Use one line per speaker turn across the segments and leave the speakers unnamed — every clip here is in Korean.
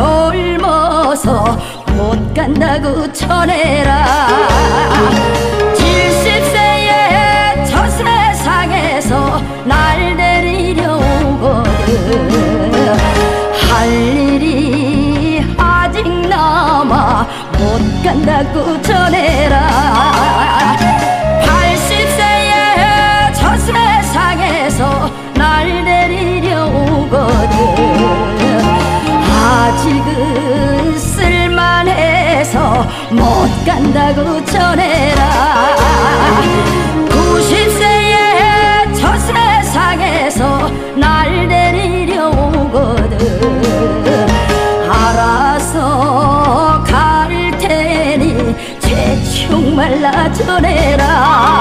젊어서 못 간다고 전해라. 70세의 저 세상에서 날 내리려 오거든. 할 일이 아직 남아 못 간다고 못 간다고 전해라. 90세의 저 세상에서 날 데리려 오거든. 알아서 갈 테니 재충 말라 전해라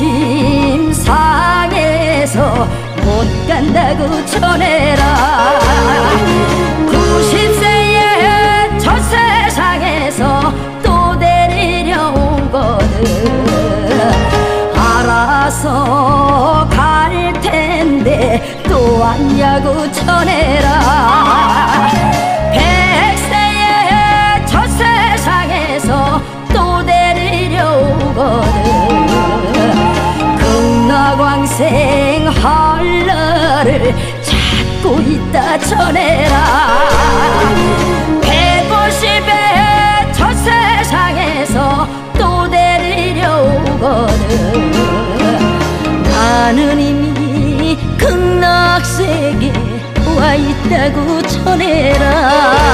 심 상해서 못 간다고 전해라. 구십 세의 저 세상에서 또 데리려 오거든 알아서 갈 텐데 또 왔냐고 전해라 찾고 있다 전해라. 백오십의 저 세상에서 또 데리려 오거든. 나는 이미 극락세계에 와 있다고 전해라